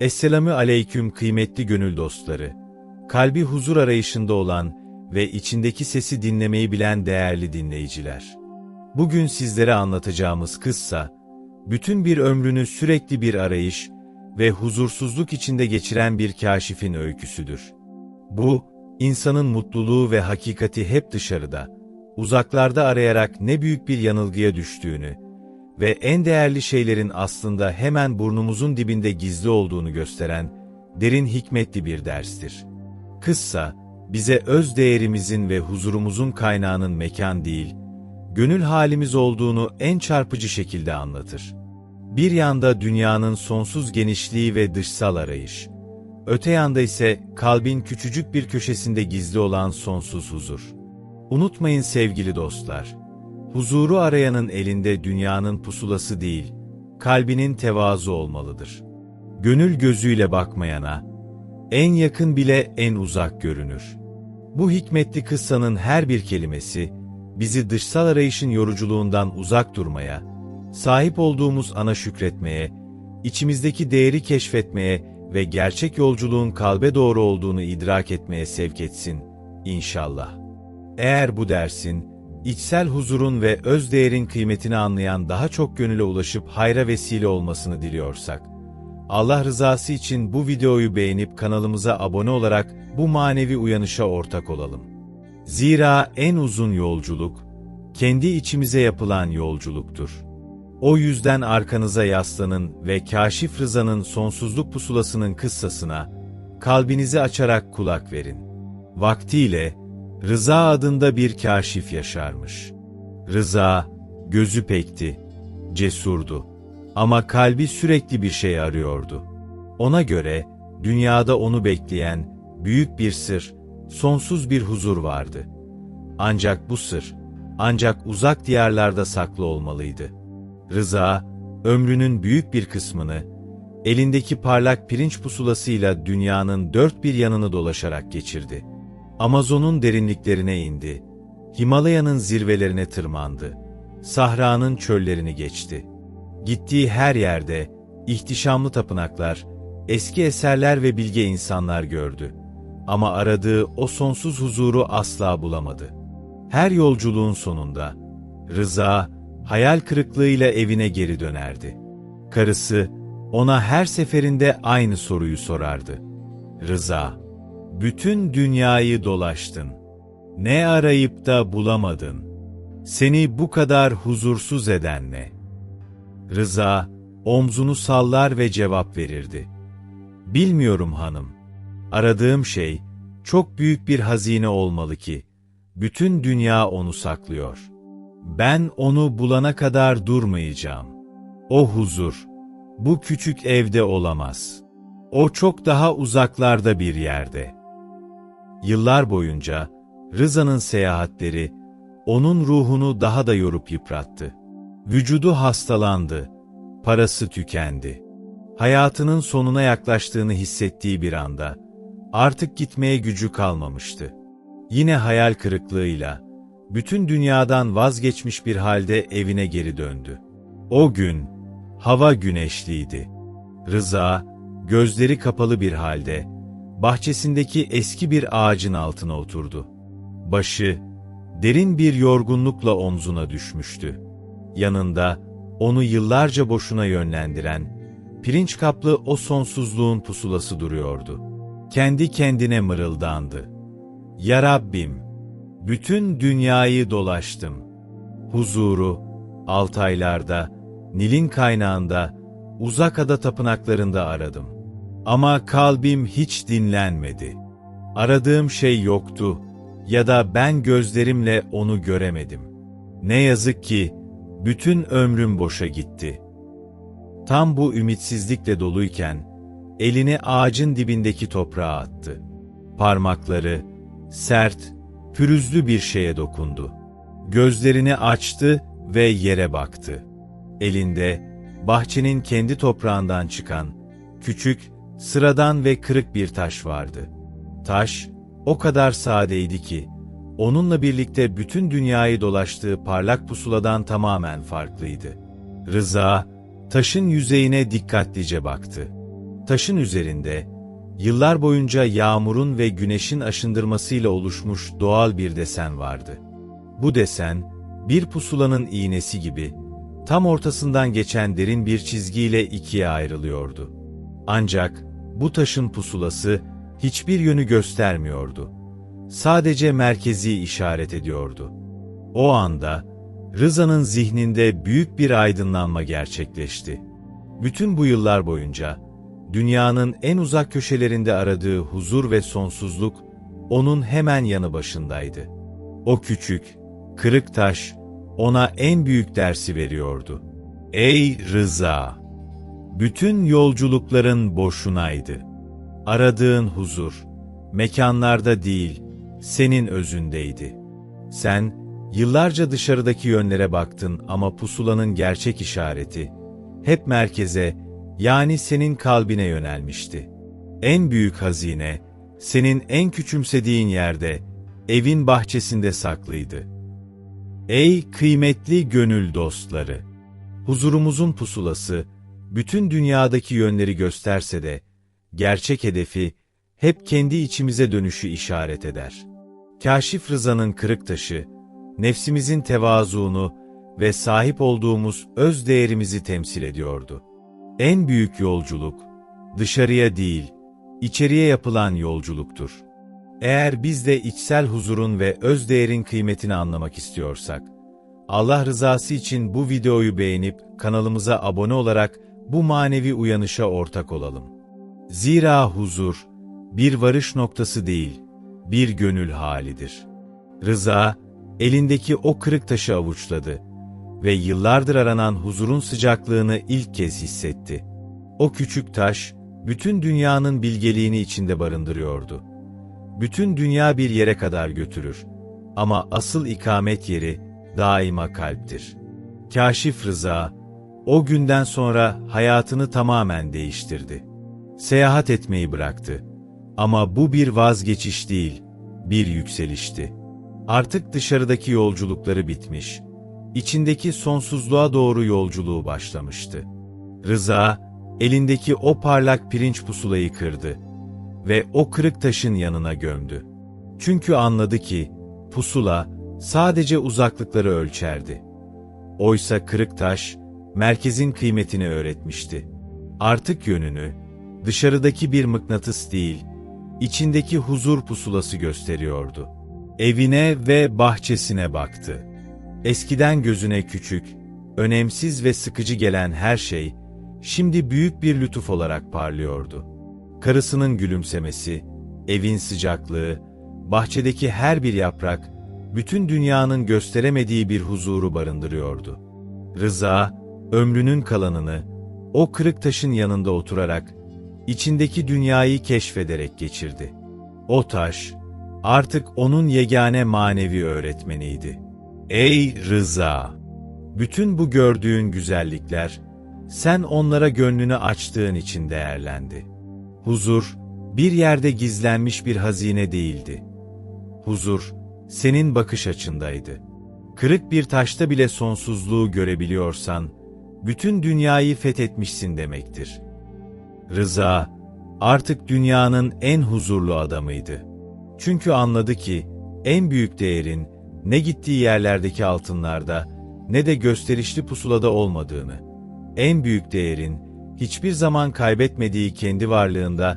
Esselamü aleyküm kıymetli gönül dostları. Kalbi huzur arayışında olan ve içindeki sesi dinlemeyi bilen değerli dinleyiciler. Bugün sizlere anlatacağımız kıssa, bütün bir ömrünü sürekli bir arayış ve huzursuzluk içinde geçiren bir kaşifin öyküsüdür. Bu, insanın mutluluğu ve hakikati hep dışarıda, uzaklarda arayarak ne büyük bir yanılgıya düştüğünü ve en değerli şeylerin aslında hemen burnumuzun dibinde gizli olduğunu gösteren derin hikmetli bir derstir. Kıssa, bize öz değerimizin ve huzurumuzun kaynağının mekan değil, gönül halimiz olduğunu en çarpıcı şekilde anlatır. Bir yanda dünyanın sonsuz genişliği ve dışsal arayış, öte yanda ise kalbin küçücük bir köşesinde gizli olan sonsuz huzur. Unutmayın sevgili dostlar, huzuru arayanın elinde dünyanın pusulası değil, kalbinin tevazu olmalıdır. Gönül gözüyle bakmayana, en yakın bile en uzak görünür. Bu hikmetli kıssanın her bir kelimesi, bizi dışsal arayışın yoruculuğundan uzak durmaya, sahip olduğumuz ana şükretmeye, içimizdeki değeri keşfetmeye ve gerçek yolculuğun kalbe doğru olduğunu idrak etmeye sevk etsin, inşallah. Eğer bu dersin, içsel huzurun ve öz değerin kıymetini anlayan daha çok gönüle ulaşıp hayra vesile olmasını diliyorsak, Allah rızası için bu videoyu beğenip kanalımıza abone olarak bu manevi uyanışa ortak olalım. Zira en uzun yolculuk, kendi içimize yapılan yolculuktur. O yüzden arkanıza yaslanın ve Kaşif Rıza'nın sonsuzluk pusulasının kıssasına, kalbinizi açarak kulak verin. Vaktiyle, Rıza adında bir kaşif yaşarmış. Rıza, gözü pekti, cesurdu. Ama kalbi sürekli bir şey arıyordu. Ona göre, dünyada onu bekleyen, büyük bir sır, sonsuz bir huzur vardı. Ancak bu sır, ancak uzak diyarlarda saklı olmalıydı. Rıza, ömrünün büyük bir kısmını, elindeki parlak pirinç pusulasıyla dünyanın dört bir yanını dolaşarak geçirdi. Amazon'un derinliklerine indi, Himalaya'nın zirvelerine tırmandı, Sahra'nın çöllerini geçti. Gittiği her yerde, ihtişamlı tapınaklar, eski eserler ve bilge insanlar gördü. Ama aradığı o sonsuz huzuru asla bulamadı. Her yolculuğun sonunda, Rıza, hayal kırıklığıyla evine geri dönerdi. Karısı, ona her seferinde aynı soruyu sorardı. Rıza, bütün dünyayı dolaştın. Ne arayıp da bulamadın? Seni bu kadar huzursuz eden ne? Rıza, omzunu sallar ve cevap verirdi. Bilmiyorum hanım. Aradığım şey, çok büyük bir hazine olmalı ki, bütün dünya onu saklıyor. Ben onu bulana kadar durmayacağım. O huzur, bu küçük evde olamaz. O çok daha uzaklarda bir yerde. Yıllar boyunca, Rıza'nın seyahatleri, onun ruhunu daha da yorup yıprattı. Vücudu hastalandı, parası tükendi. Hayatının sonuna yaklaştığını hissettiği bir anda, artık gitmeye gücü kalmamıştı. Yine hayal kırıklığıyla, bütün dünyadan vazgeçmiş bir halde evine geri döndü. O gün, hava güneşliydi. Rıza, gözleri kapalı bir halde, bahçesindeki eski bir ağacın altına oturdu. Başı, derin bir yorgunlukla omzuna düşmüştü. Yanında, onu yıllarca boşuna yönlendiren, pirinç kaplı o sonsuzluğun pusulası duruyordu. Kendi kendine mırıldandı. Ya Rabbim, bütün dünyayı dolaştım. Huzuru, Altaylarda, Nil'in kaynağında, uzak ada tapınaklarında aradım. Ama kalbim hiç dinlenmedi. Aradığım şey yoktu ya da ben gözlerimle onu göremedim. Ne yazık ki, bütün ömrüm boşa gitti. Tam bu ümitsizlikle doluyken, elini ağacın dibindeki toprağa attı. Parmakları, sert, pürüzlü bir şeye dokundu. Gözlerini açtı ve yere baktı. Elinde, bahçenin kendi toprağından çıkan, küçük, sıradan ve kırık bir taş vardı. Taş, o kadar sadeydi ki, onunla birlikte bütün dünyayı dolaştığı parlak pusuladan tamamen farklıydı. Rıza, taşın yüzeyine dikkatlice baktı. Taşın üzerinde, yıllar boyunca yağmurun ve güneşin aşındırmasıyla oluşmuş doğal bir desen vardı. Bu desen, bir pusulanın iğnesi gibi, tam ortasından geçen derin bir çizgiyle ikiye ayrılıyordu. Ancak, bu taşın pusulası, hiçbir yönü göstermiyordu. Sadece merkezi işaret ediyordu. O anda, Rıza'nın zihninde büyük bir aydınlanma gerçekleşti. Bütün bu yıllar boyunca, dünyanın en uzak köşelerinde aradığı huzur ve sonsuzluk, onun hemen yanı başındaydı. O küçük, kırık taş, ona en büyük dersi veriyordu. Ey Rıza! Bütün yolculukların boşunaydı. Aradığın huzur, mekanlarda değil, senin özündeydi. Sen, yıllarca dışarıdaki yönlere baktın ama pusulanın gerçek işareti, hep merkeze, yani senin kalbine yönelmişti. En büyük hazine, senin en küçümsediğin yerde, evin bahçesinde saklıydı. Ey kıymetli gönül dostları! Huzurumuzun pusulası, bütün dünyadaki yönleri gösterse de, gerçek hedefi, hep kendi içimize dönüşü işaret eder. Kaşif Rıza'nın kırık taşı, nefsimizin tevazuunu ve sahip olduğumuz öz değerimizi temsil ediyordu. En büyük yolculuk, dışarıya değil, içeriye yapılan yolculuktur. Eğer biz de içsel huzurun ve öz değerin kıymetini anlamak istiyorsak, Allah rızası için bu videoyu beğenip kanalımıza abone olarak bu manevi uyanışa ortak olalım. Zira huzur, bir varış noktası değil, bir gönül halidir. Rıza, elindeki o kırık taşı avuçladı ve yıllardır aranan huzurun sıcaklığını ilk kez hissetti. O küçük taş, bütün dünyanın bilgeliğini içinde barındırıyordu. Bütün dünya bir yere kadar götürür. Ama asıl ikamet yeri daima kalptir. Kaşif Rıza, o günden sonra hayatını tamamen değiştirdi. Seyahat etmeyi bıraktı. Ama bu bir vazgeçiş değil, bir yükselişti. Artık dışarıdaki yolculukları bitmiş, içindeki sonsuzluğa doğru yolculuğu başlamıştı. Rıza, elindeki o parlak pirinç pusulayı kırdı ve o kırık taşın yanına gömdü. Çünkü anladı ki, pusula sadece uzaklıkları ölçerdi. Oysa kırık taş, merkezin kıymetini öğretmişti. Artık yönünü, dışarıdaki bir mıknatıs değil, içindeki huzur pusulası gösteriyordu. Evine ve bahçesine baktı. Eskiden gözüne küçük, önemsiz ve sıkıcı gelen her şey, şimdi büyük bir lütuf olarak parlıyordu. Karısının gülümsemesi, evin sıcaklığı, bahçedeki her bir yaprak, bütün dünyanın gösteremediği bir huzuru barındırıyordu. Rıza, ömrünün kalanını, o kırık taşın yanında oturarak, içindeki dünyayı keşfederek geçirdi. O taş, artık onun yegane manevi öğretmeniydi. Ey Rıza! Bütün bu gördüğün güzellikler, sen onlara gönlünü açtığın için değerlendi. Huzur, bir yerde gizlenmiş bir hazine değildi. Huzur, senin bakış açındaydı. Kırık bir taşta bile sonsuzluğu görebiliyorsan, bütün dünyayı fethetmişsin demektir. Rıza, artık dünyanın en huzurlu adamıydı. Çünkü anladı ki, en büyük değerin, ne gittiği yerlerdeki altınlarda, ne de gösterişli pusulada olmadığını, en büyük değerin, hiçbir zaman kaybetmediği kendi varlığında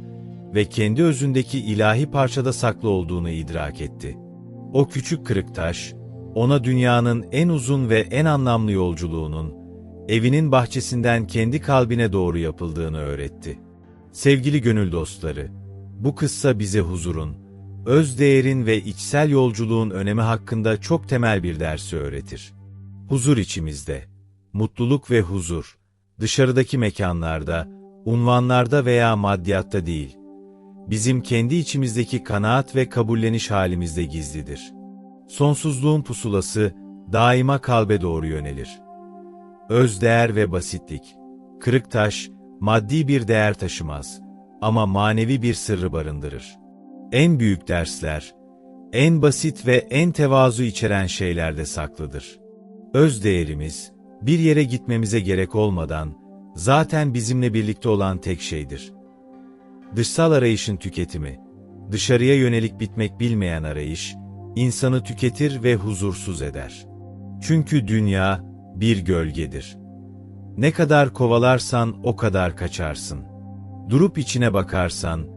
ve kendi özündeki ilahi parçada saklı olduğunu idrak etti. O küçük kırık taş, ona dünyanın en uzun ve en anlamlı yolculuğunun, evinin bahçesinden kendi kalbine doğru yapıldığını öğretti. Sevgili gönül dostları, bu kıssa bize huzurun, öz değerin ve içsel yolculuğun önemi hakkında çok temel bir dersi öğretir. Huzur içimizde, mutluluk ve huzur, dışarıdaki mekanlarda, unvanlarda veya maddiyatta değil, bizim kendi içimizdeki kanaat ve kabulleniş halimizde gizlidir. Sonsuzluğun pusulası daima kalbe doğru yönelir. Özdeğer ve basitlik, kırık taş, maddi bir değer taşımaz ama manevi bir sırrı barındırır. En büyük dersler, en basit ve en tevazu içeren şeylerde saklıdır. Öz değerimiz, bir yere gitmemize gerek olmadan, zaten bizimle birlikte olan tek şeydir. Dışsal arayışın tüketimi, dışarıya yönelik bitmek bilmeyen arayış, insanı tüketir ve huzursuz eder. Çünkü dünya bir gölgedir. Ne kadar kovalarsan o kadar kaçarsın. Durup içine bakarsan,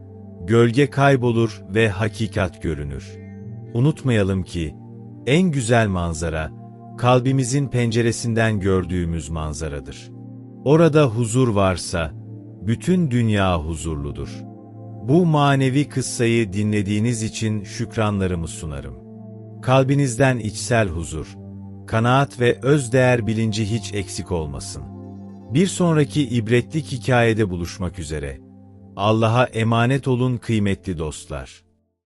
gölge kaybolur ve hakikat görünür. Unutmayalım ki, en güzel manzara, kalbimizin penceresinden gördüğümüz manzaradır. Orada huzur varsa, bütün dünya huzurludur. Bu manevi kıssayı dinlediğiniz için şükranlarımı sunarım. Kalbinizden içsel huzur, kanaat ve özdeğer bilinci hiç eksik olmasın. Bir sonraki ibretlik hikayede buluşmak üzere. Allah'a emanet olun kıymetli dostlar.